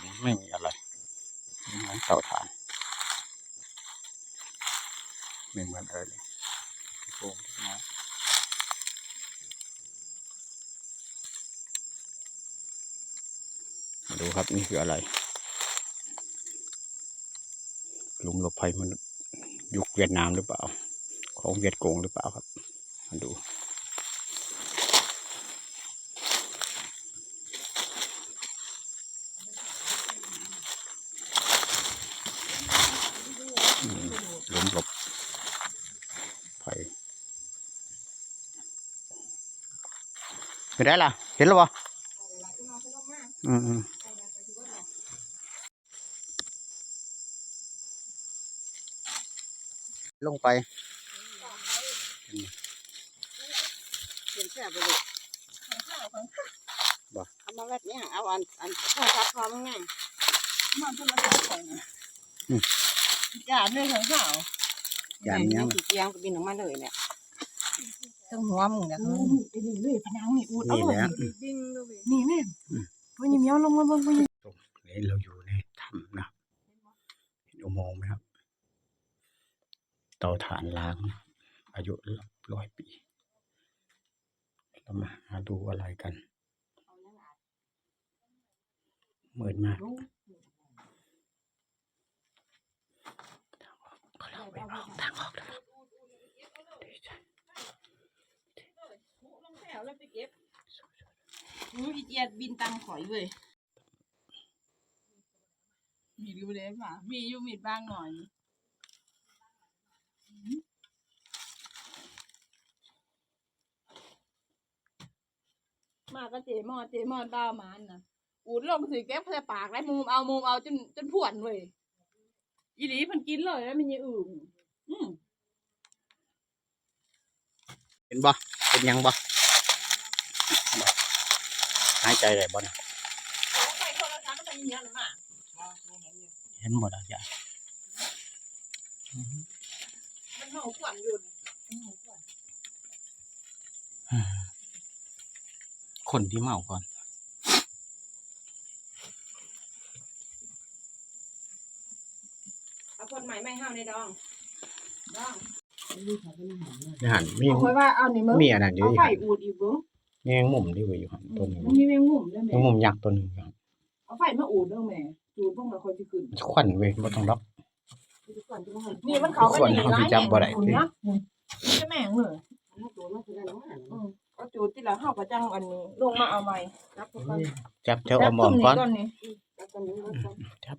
นไม่มีอะไรเหมือนเตาถ่านไม่เหมือนอะไรเลยโป่งขึ้นมามาดูครับนี่คืออะไรหลุมหลบภัยมันย์ยุคเวียดนามหรือเปล่า ของเวียดกงหรือเปล่าครับมาดู อืมหลุมหลบภัย ไปได้ล่ะ เห็นแล้วปะอืมอืมลงไปเขียนเสื้อไปเลยเอามาแบบนี้เอาอันอันข้าวซับพร้อมง่ายมันจะมาซับของนะจานด้วยของข้าวจานยังสีเกียงก็บินออกมาเลยเนี่ย ต้องหัวมึงเนี่ยไปดิเลยพนังนี่อูดเอานี่เลแหยละดิ้งเลยนี่แม่วันนี้เมียวลงมาเบิ่งวันนี้นี่เราอยู่ในถ้ำนะครับเห็นอุโมงค์ไหมครับ เตาถ่านล้างอายุร้อยปีเรามาหาดูอะไรกันมืดมากเขาเราไปมองทางออกแล้วครับดีใจ ลงแถวแล้วไปเก็บอู้อีเจียดบินตังข่อยเว้ยมีดูเลยป่ะมีอยู่มีบ้างหน่อยมาก็เจมอเจมอดาวมันนะอูดลงถือแก๊บใส่ปากได้มุมเอามุมเอาจนจนผวนเว้ยอีหลีมันกินเลยแล้วมันยังอื่นอืมเห็นบ่เป็นยังบ่ายใจได้บ่เนี่ยไปคนละครั้งก็มีเงี้ยหรือเปล่าเห็นหมดอะจ้ะมันเมาขวัญอยู่คนที่เมาก่อนเอาคนใหม่ไม่ห้าวในดองดองนี่หันมีเอาไว้ว่าเอานี่มึงมีอันนั้นอยู่เอาอีกไข่อูดอีกเบิ้ง มีแมงมุมที่อยู่หันต้นหนึงมันมีแมงมุมด้วยแมแม่งมุมยักษ์ตัวหนึงครับเอาไข่มาอูดเด้อแม่จูดพวกเราคอยจะขึ้นควันเว้ยบ่ต้องล็อกนี่มันเขาขวัญเขาสิจับบ่ได้เนาะจะแม่งเลยตัวมันคืออะไรวะก็จูดที่เราเข้ากระจังอันนี้ลงมาเอาใหม่รับทุกคนจับเท่าเอาหมอนก่อนต้นนี้รับคนนี้รับคนจับ